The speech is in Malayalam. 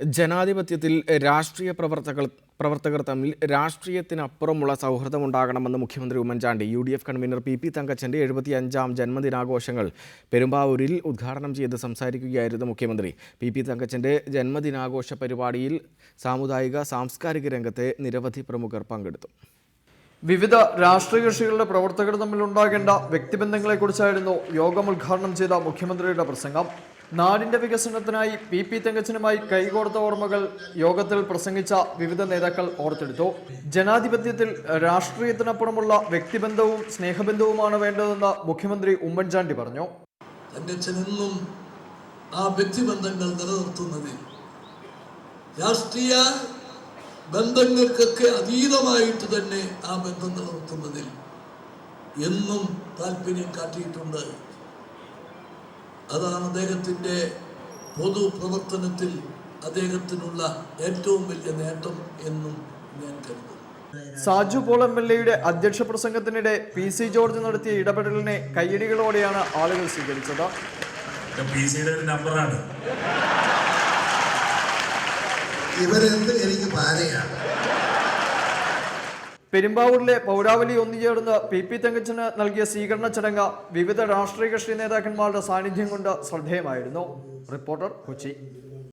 ജനാധിപത്യത്തിൽ രാഷ്ട്രീയ പ്രവർത്തകർ പ്രവർത്തകർ തമ്മിൽ രാഷ്ട്രീയത്തിനപ്പുറമുള്ള സൗഹൃദമുണ്ടാകണമെന്ന് മുഖ്യമന്ത്രി Oommen Chandy U D F convener P P തങ്കച്ചന്റെ എഴുപത്തിയഞ്ചാം ജന്മദിനാഘോഷങ്ങൾ പെരുമ്പാവൂരിൽ ഉദ്ഘാടനം ചെയ്ത് സംസാരിക്കുകയായിരുന്നു മുഖ്യമന്ത്രി. പി പി തങ്കച്ചന്റെ ജന്മദിനാഘോഷ പരിപാടിയിൽ സാമുദായിക സാംസ്കാരിക രംഗത്തെ നിരവധി പ്രമുഖർ പങ്കെടുത്തു. വിവിധ രാഷ്ട്രീയ കക്ഷികളുടെ പ്രവർത്തകർ തമ്മിൽ ഉണ്ടാകേണ്ട വ്യക്തിബന്ധങ്ങളെക്കുറിച്ചായിരുന്നു യോഗം ഉദ്ഘാടനം ചെയ്ത മുഖ്യമന്ത്രിയുടെ പ്രസംഗം. നാടിന്റെ വികസനത്തിനായി പി പി തങ്കച്ചനുമായി കൈകോർത്ത ഓർമ്മകൾ യോഗത്തിൽ പ്രസംഗിച്ച വിവിധ നേതാക്കൾ ഓർത്തെടുത്തു. ജനാധിപത്യത്തിൽ രാഷ്ട്രീയത്തിനപ്പുറമുള്ള വ്യക്തിബന്ധവും സ്നേഹബന്ധവുമാണ് വേണ്ടതെന്ന് മുഖ്യമന്ത്രി ഉമ്മൻചാണ്ടി പറഞ്ഞു. തങ്കച്ചനെന്നും ആ വ്യക്തിബന്ധങ്ങൾ നിലനിർത്തുന്നതിൽ രാഷ്ട്രീയ ബന്ധങ്ങൾക്കൊക്കെ അതീതമായിട്ട് തന്നെ ആ ബന്ധം നിലനിർത്തുന്നതിൽ എന്നും താല്പര്യം കാട്ടിയിട്ടുണ്ട്. അതാണ് അദ്ദേഹത്തിന്റെ പൊതുപ്രവർത്തനത്തിൽ അദ്ദേഹത്തിനുള്ള ഏറ്റവും വലിയ നേട്ടം എന്നും ഞാൻ കരുതുന്നു. സാജു പോൾ എം എൽ എയുടെ അധ്യക്ഷ പ്രസംഗത്തിനിടെ പി സി ജോർജ് നടത്തിയ ഇടപെടലിനെ കയ്യടികളോടെയാണ് ആളുകൾ സ്വീകരിച്ചത്. പി സിയുടെ ഒരു നമ്പറാണ്. ഇവരെന്ത് എനിക്ക് പാരയാണ്. പെരുമ്പാവൂരിലെ പൗരാവലി ഒന്നിച്ചേർന്ന് പി പി തങ്കച്ചന് നൽകിയ സ്വീകരണ ചടങ്ങ് വിവിധ രാഷ്ട്രീയ കക്ഷി നേതാക്കന്മാരുടെ സാന്നിധ്യം കൊണ്ട് ശ്രദ്ധേയമായിരുന്നു. റിപ്പോർട്ടർ കൊച്ചി.